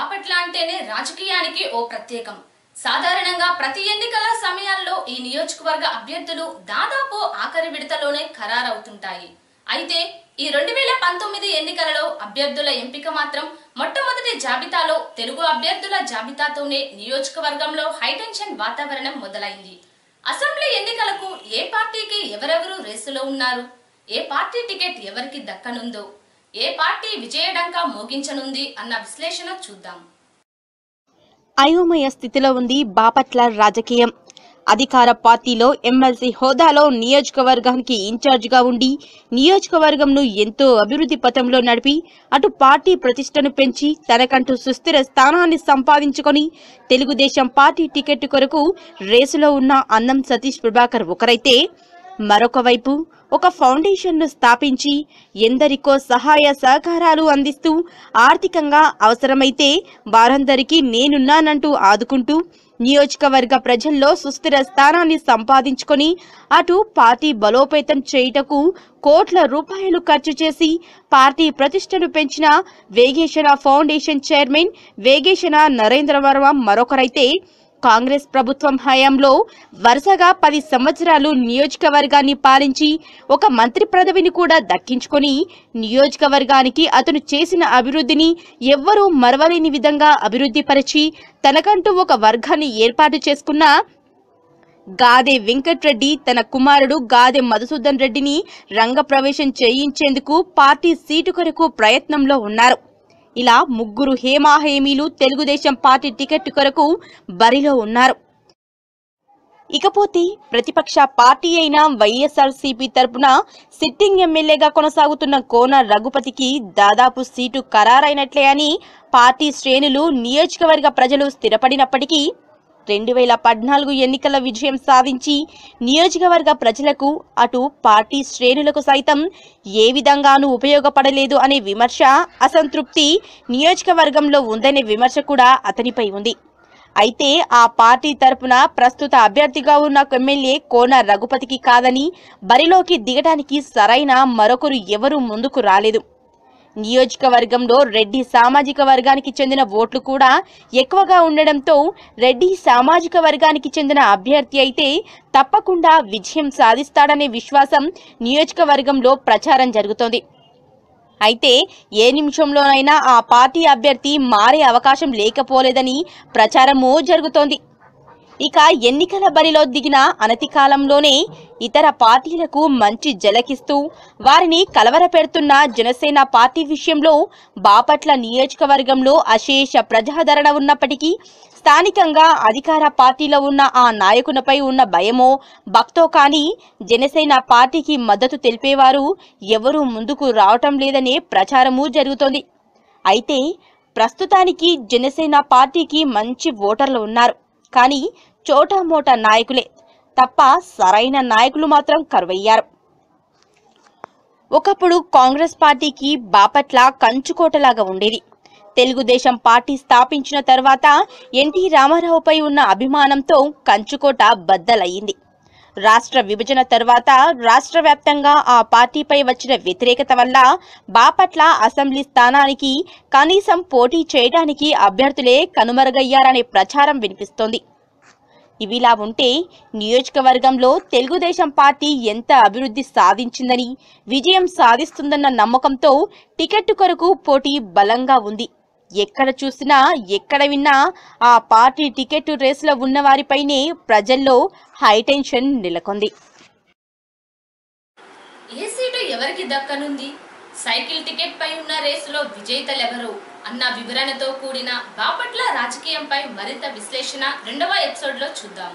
బాపట్ల అంటేనే రాజకీయానికి ఓ ప్రత్యేకం. సాధారణంగా ప్రతి ఎన్నికల సమయాల్లో ఈ నియోజకవర్గ అభ్యర్థులు దాదాపు ఆఖరి విడతలోనే ఖరారవుతుంటాయి. అయితే ఈ రెండు వేల పంతొమ్మిది ఎన్నికలలో అభ్యర్థుల ఎంపిక మాత్రం మొట్టమొదటి జాబితాలో తెలుగు అభ్యర్థుల జాబితాతోనే నియోజకవర్గంలో హైటెన్షన్ వాతావరణం మొదలైంది. అసెంబ్లీ ఎన్నికలకు ఏ పార్టీకి ఎవరెవరు రేసులో ఉన్నారు? ఏ పార్టీ టికెట్ ఎవరికి దక్కనుందో? ఏ పార్టీ విజయడంకా మోగించనుంది అన్న విశ్లేషణ చూద్దాం. అయోమయ స్థితిలో ఉంది బాపట్ల రాజకీయం. అధికార పార్టీలో ఎమ్మెల్సీ హోదాలో నియోజకవర్గానికి ఇన్ఛార్జిగా ఉండి నియోజకవర్గంను ఎంతో అభివృద్ధి పథంలో నడిపి అటు పార్టీ ప్రతిష్టను పెంచి తనకంటూ సుస్థిర స్థానాన్ని సంపాదించుకొని తెలుగుదేశం పార్టీ టికెట్ కొరకు రేసులో ఉన్న అన్నం సతీష్ ప్రభాకర్ ఒకరైతే మరొక వైపు ఒక ఫౌండేషన్ను స్థాపించి ఎందరికో సహాయ సహకారాలు అందిస్తూ ఆర్థికంగా అవసరమైతే వారందరికీ నేనున్నానంటూ ఆదుకుంటూ నియోజకవర్గ ప్రజల్లో సుస్థిర స్థానాన్ని సంపాదించుకొని అటు పార్టీ బలోపేతం చేయుటకు కోట్ల రూపాయలు ఖర్చు చేసి పార్టీ ప్రతిష్టను పెంచిన వేగేశన ఫౌండేషన్ చైర్మన్ వేగేశన నరేంద్ర వర్మ మరొకరైతే కాంగ్రెస్ ప్రభుత్వం హయాంలో వరుసగా పది సంవత్సరాలు నియోజకవర్గాన్ని పాలించి ఒక మంత్రి పదవిని కూడా దక్కించుకొని నియోజకవర్గానికి అతను చేసిన అభివృద్ధిని ఎవ్వరూ మరవలేని విధంగా అభివృద్ధి పరిచి తనకంటూ ఒక వర్గాన్ని ఏర్పాటు చేసుకున్న గాదె వెంకట్రెడ్డి తన కుమారుడు గాదె మధుసూదన్ రెడ్డిని రంగప్రవేశం చేయించేందుకు పార్టీ సీటు కొరకు ప్రయత్నంలో ఉన్నారు. ఇలా ముగ్గురు హేమాహేమీలు తెలుగుదేశం పార్టీ టికెట్ కొరకు బరిలో ఉన్నారు. ఇకపోతే ప్రతిపక్ష పార్టీ అయిన వైఎస్ఆర్సీపీ తరపున సిట్టింగ్ ఎమ్మెల్యేగా కొనసాగుతున్న కోన రఘుపతికి దాదాపు సీటు ఖరారైనట్లే అని పార్టీ శ్రేణులు నియోజకవర్గ ప్రజలు స్థిరపడినప్పటికీ రెండు వేల పద్నాలుగు ఎన్నికల విజయం సాధించి నియోజకవర్గ ప్రజలకు అటు పార్టీ శ్రేణులకు సైతం ఏ విధంగానూ ఉపయోగపడలేదు అనే విమర్శ అసంతృప్తి నియోజకవర్గంలో ఉందనే విమర్శ కూడా అతనిపై ఉంది. అయితే ఆ పార్టీ తరపున ప్రస్తుత అభ్యర్థిగా ఉన్న ఎమ్మెల్యే కోన రఘుపతికి కాదని బరిలోకి దిగడానికి సరైన మరొకరు ఎవరూ ముందుకు రాలేదు. నియోజకవర్గంలో రెడ్డి సామాజిక వర్గానికి చెందిన ఓట్లు కూడా ఎక్కువగా ఉండడంతో రెడ్డి సామాజిక వర్గానికి చెందిన అభ్యర్థి అయితే తప్పకుండా విజయం సాధిస్తాడనే విశ్వాసం నియోజకవర్గంలో ప్రచారం జరుగుతోంది. అయితే ఏ నిమిషంలోనైనా ఆ పార్టీ అభ్యర్థి మారే అవకాశం లేకపోలేదని ప్రచారమూ జరుగుతోంది. ఇక ఎన్నికల బరిలో దిగిన అనతి కాలంలోనే ఇతర పార్టీలకు మంచి జలకిస్తూ వారిని కలవరపెడుతున్న జనసేన పార్టీ విషయంలో బాపట్ల నియోజకవర్గంలో అశేష ప్రజాదరణ ఉన్నప్పటికీ స్థానికంగా అధికార పార్టీలో ఉన్న ఆ నాయకునిపై ఉన్న భయమో భక్తో కానీ జనసేన పార్టీకి మద్దతు తెలిపేవారు ఎవరూ ముందుకు రావటం లేదనే ప్రచారము జరుగుతోంది. అయితే ప్రస్తుతానికి జనసేన పార్టీకి మంచి ఓటర్లు ఉన్నారు. కానీ చోటామోటా నాయకులే. తప్ప సరైన నాయకులు మాత్రం కరువయ్యారు. ఒకప్పుడు కాంగ్రెస్ పార్టీకి బాపట్ల కంచుకోటలాగా ఉండేది. తెలుగుదేశం పార్టీ స్థాపించిన తర్వాత ఎన్టీ రామారావుపై ఉన్న అభిమానంతో కంచుకోట బద్దలయ్యింది. రాష్ట్ర విభజన తర్వాత రాష్ట్ర వ్యాప్తంగా ఆ పార్టీపై వచ్చిన వ్యతిరేకత వల్ల బాపట్ల అసెంబ్లీ స్థానానికి కనీసం పోటీ చేయడానికి అభ్యర్థులే కనుమరుగయ్యారనే ప్రచారం వినిపిస్తోంది. ఇవిలా ఉంటే నియోజకవర్గంలో తెలుగుదేశం పార్టీ ఎంత అభివృద్ధి సాధించిందని విజయం సాధిస్తుందన్న నమ్మకంతో టికెట్ కొరకు పోటీ బలంగా ఉంది. ఎక్కడ చూసినా ఎక్కడ విన్నా ఆ పార్టీ టికెట్ రేసులో ఉన్నవారిపైనే ప్రజల్లో హైటెన్షన్ నెలకొంది. ఏ సీటు ఎవరికి దక్కనుంది? సైకిల్ టికెట్ పై ఉన్న రేసులో విజేతలెవరు? అన్న వివరణతో కూడిన బాపట్ల రాజకీయంపై మరింత విశ్లేషణ రెండవ ఎపిసోడ్లో చూద్దాం.